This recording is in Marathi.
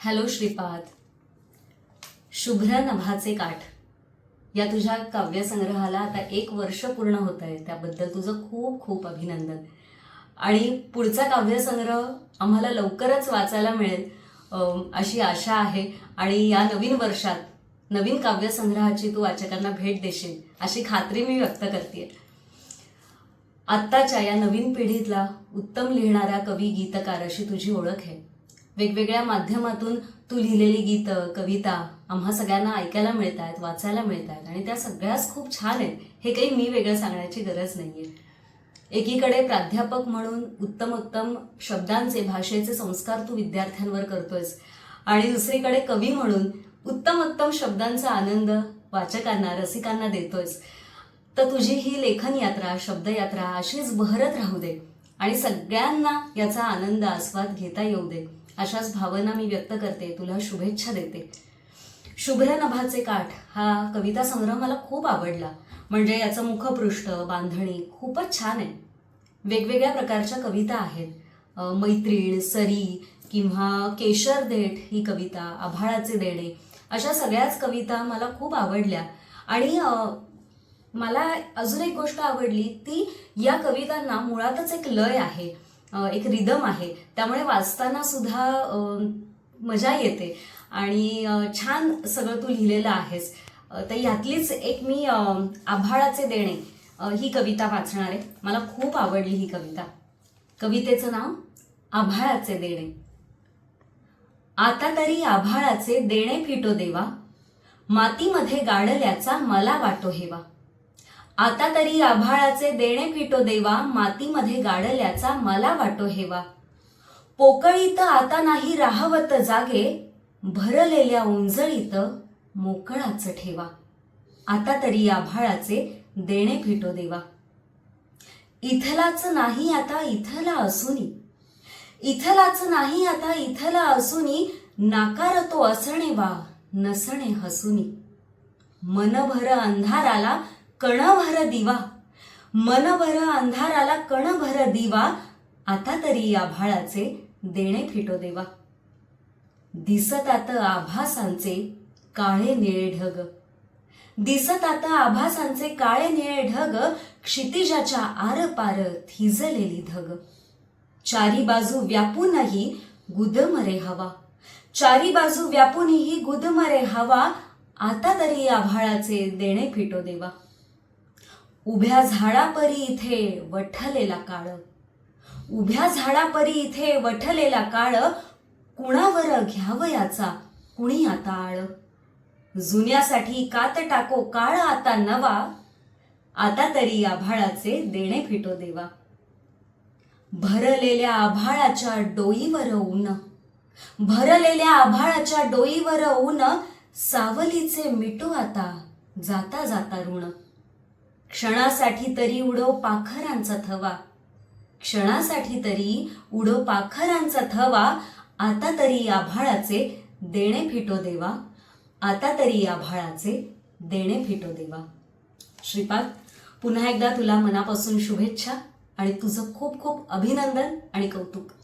हॅलो श्रीपाद. शुभ्र नभाचे काठ. या तुझ्या काव्यसंग्रहाला आता एक वर्ष पूर्ण होत आहे त्याबद्दल तुझं खूप खूप अभिनंदन. आणि पुढचा काव्यसंग्रह आम्हाला लवकरच वाचायला मिळेल अशी आशा आहे. आणि या नवीन वर्षात नवीन काव्यसंग्रहाची तू वाचकांना भेट देशील अशी खात्री मी व्यक्त करते आत्ताच्या या नवीन पिढीतला उत्तम लिहिणारा कवी गीतकार अशी तुझी ओळख आहे. वेगवेगळ्या माध्यमातून तू लिहिलेली गीतं कविता आम्हा सगळ्यांना ऐकायला मिळत आहेत वाचायला मिळत आहेत आणि त्या सगळ्याच खूप छान आहेत. हे काही मी वेगळं सांगण्याची गरज नाही आहे एकीकडे प्राध्यापक म्हणून उत्तम उत्तम शब्दांचे भाषेचे संस्कार तू विद्यार्थ्यांवर करतोयस आणि दुसरीकडे कवी म्हणून उत्तम उत्तम शब्दांचा आनंद वाचकांना रसिकांना देतोयस. तर तुझी ही लेखन यात्रा शब्दयात्रा अशीच बहरत राहू दे आणि सगळ्यांना याचा आनंद आस्वाद घेता येऊ दे. अशाच भावना मी व्यक्त करते तुला शुभेच्छा देते. शुभ्र नभाचे काठ हा कविता संग्रह मला खूप आवडला. म्हणजे याचं मुखपृष्ठ बांधणी खूपच छान आहे. वेगवेगळ्या प्रकारच्या कविता आहेत. मैत्रीण सरी किंवा केशर देठ ही कविता आभाळाचे देणे अशा सगळ्याच कविता मला खूप आवडल्या. आणि मला अजून एक गोष्ट आवडली ती या कवितांना मुळातच एक लय आहे. एक रिदम आहे. त्यामुळे वाचताना सुद्धा मजा येते. आणि छान सगळं तू लिहिलेलं आहेस. तर यातलीच एक मी आभाळाचे देणे ही कविता वाचणार आहे. मला खूप आवडली ही कविता. कवितेचं नाव आभाळाचे देणे. आता तरी आभाळाचे देणे फिटो देवा. मातीमध्ये गाडल्याचा मला वाटो हेवा. आता तरी आभाळाचे देणे फिटो देवा मातीमध्ये गाडल्याचा मला वाटो हेवा. पोकळीत आता नाही राहवत जागे भरलेल्या उंजळीत मोकळाच ठेवा. आता तरी आभाळाचे देणे फिटो देवा. इथलाच नाही आता इथला असूनी. इथलाच नाही आता इथला असूनी नाकारतो असणे वा नसणे हसूनी. मनभर अंधाराला कणभर दिवा. मनभर अंधाराला कणभर दिवा. आता तरी आभाळाचे देणे फिटो देवा. दिसत आत आभासांचे काळे निळे ढग. दिसत आता आभासांचे काळे निळे ढग. क्षितिजाच्या आरपार थिजलेली धग. चारी बाजू व्यापूनही गुदमरे हवा. चारी बाजू व्यापूनही गुदमरे हवा. आता तरी आभाळाचे देणे फिटो देवा. उभ्या झाडापरी इथे वठलेला काळ. उभ्या झाडापरी इथे वठलेला काळ कुणावर घ्यावयाचा कुणी आता आळ? जुन्यासाठी कात टाको काळ आता नवा. आता तरी आभाळाचे देणे फिटो देवा. भरलेल्या आभाळाच्या डोईवर ऊन. भरलेल्या आभाळाच्या डोईवर ऊन सावलीचे मिटो आता जाता जाता ऋण. क्षणासाठी तरी उडो पाखरांचा थवा. क्षणासाठी तरी उडो पाखरांचा थवा. आता तरी आभाळाचे देणे फिटो देवा. आता तरी आभाळाचे देणे फिटो देवा. श्रीपाद पुन्हा एकदा तुला मनापासून शुभेच्छा आणि तुझं खूप खूप अभिनंदन आणि कौतुक.